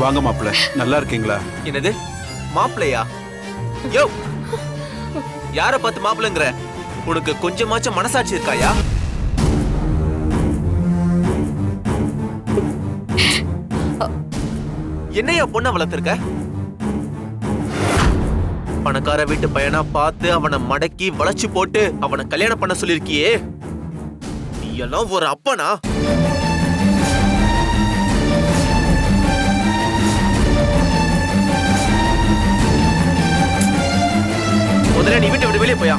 வாங்க மாப்பிள்ள. நல்லா இருக்கீங்களா? என்னது? மாப்பிள்ளையா? யோ! யார பார்த்து மாப்பிள்ளைங்கிற? உனக்கு கொஞ்சமாச்சும் மனசாட்சி இருக்காயா? என்னையா பொண்ண வளர்த்துருக்க? பணக்கார வீட்டு பையனா பார்த்து அவனை மடக்கி வளைச்சு போட்டு அவனை கல்யாணம் பண்ண சொல்லிருக்கியே நீ எல்லாம் ஒரு அப்பனா? முதல்ல நீ வீட்டை விட்டு வெளியே போயா?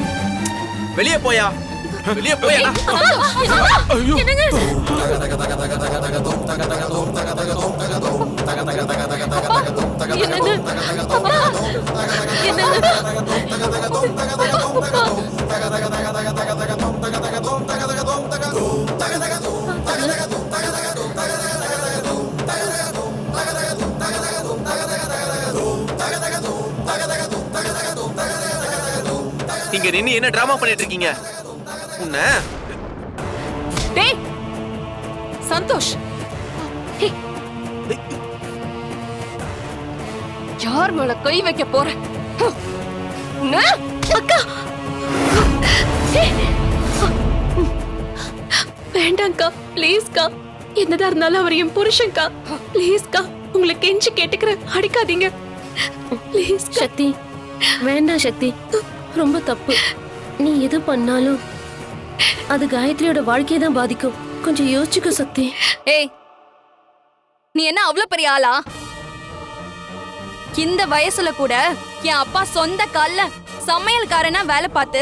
வெளியே போயா? வெளியே போயா? ஐயோ. என்னங்க? இங்க நின்னு என்ன டிராமா பண்ணிட்டு இருக்கீங்க? உன்ன? டேய்! சந்தோஷ்! ஹே. யார் மேல கை வைக்க போற? அக்கா. வேண்டாம்க்கா ப்ளீஸ்க்கா. என்னதான் இருந்தாலும் அவர் என் புருஷன்க்கா. ப்ளீஸ்க்கா உங்களை கெஞ்சி கேட்டுக்கிறேன் அடிக்காதீங்க. ப்ளீஸ் சக்தி வேண்டாம் சக்தி. ரொம்ப தப்பு. நீ எது பண்ணாலும் அது காயத்ரியோட வாழ்க்கையை தான் பாதிக்கும். கொஞ்சம் யோசிச்சுக்க சக்தி. ஏய் நீ என்ன அவ்வளவு பெரிய ஆளா? இந்த வயசுல கூட என் அப்பா சொந்த கால்ல சமையல்காரனா வேலை பார்த்து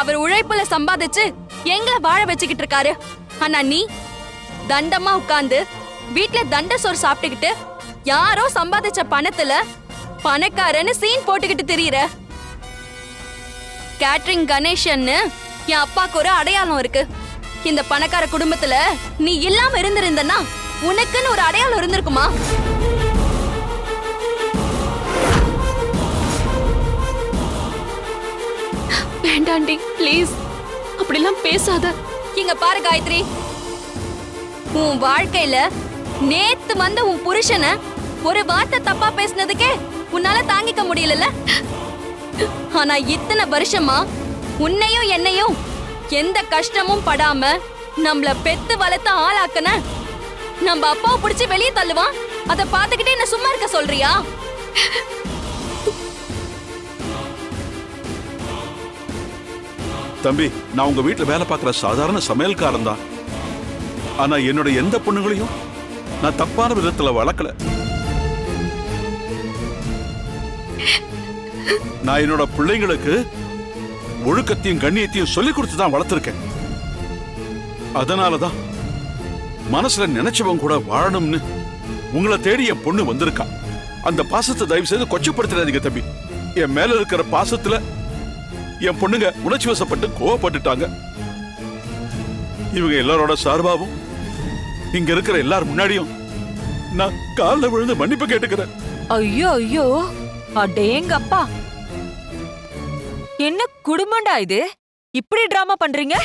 அவர் உழைப்புல சம்பாதிச்சு எங்களை வாழ வச்சுக்கிட்டு இருக்காரு. ஆனா நீ தண்டமா உட்கார்ந்து வீட்ல தண்ட சோறு சாப்பிட்டுக்கிட்டு யாரோ சம்பாதிச்ச பணத்துல பணக்காரன்னு சீன் போட்டுக்கிட்டு திரியிற. கேட்ரிங் கணேஷன்னு என் அப்பாக்கு ஒரு அடையாளம் இருக்கு. இந்த பணக்கார குடும்பத்துல நீ இல்லாம இருந்திருந்தனா உனக்குன்னு ஒரு அடையாளம் இருந்திருக்குமா? வேண்டாண்டி ப்ளீஸ் அப்படிலாம் பேசாத. இங்க பாரு காயத்ரி. உன் வாழ்க்கையில நேத்து வந்த உன் புருஷனை ஒரு வார்த்தை தப்பா பேசுனதுக்கே உன்னால தாங்கிக்க முடியலல்ல? ஆனா இத்தனை வருஷமா உன்னையும் என்னையும் எந்த கஷ்டமும் படாம நம்மள பெத்து வளர்த்து ஆளாக்குன? நம்ம அப்பாவை பிடிச்சி வெளியே தள்ளுவான். அதை பார்த்துக்கிட்டே என்ன சும்மா இருக்க சொல்றியா? தம்பி நான் உங்க வீட்டுல வேலை பார்க்குற சாதாரண சமையல்காரன் தான். ஆனா என்னோட எந்த பொண்ணுங்களையும் நான் தப்பான விதத்துல வளர்க்கல. நான் என்னோட பிள்ளைங்களுக்கு ஒழுக்கத்தையும் கண்ணியத்தையும் சொல்லி கொடுத்து தான் வளர்த்துருக்கேன். அதனாலதான் மனசுல நினைச்சவங்க கூட வாழணும்னு உங்களை தேடி என் பொண்ணு வந்திருக்கா. அந்த பாசத்தை தயவு செய்து கொச்சப்படுத்திடாதீங்க தம்பி. என் மேல இருக்கிற பாசத்துல என் பொண்ணுங்க உணர்ச்சி வசப்பட்டு கோவப்பட்டுட்டாங்க. இவங்க எல்லாரோட சார்பாவும் இங்க இருக்கிற எல்லார் முன்னாடியும் நான் காலில் விழுந்து மன்னிப்பு கேட்டுக்கிறேன். ஐயோ ஐயோ. அடேங்கப்பா. என்ன குடும்பம்டா இது? இப்படி டிராமா பண்றீங்க?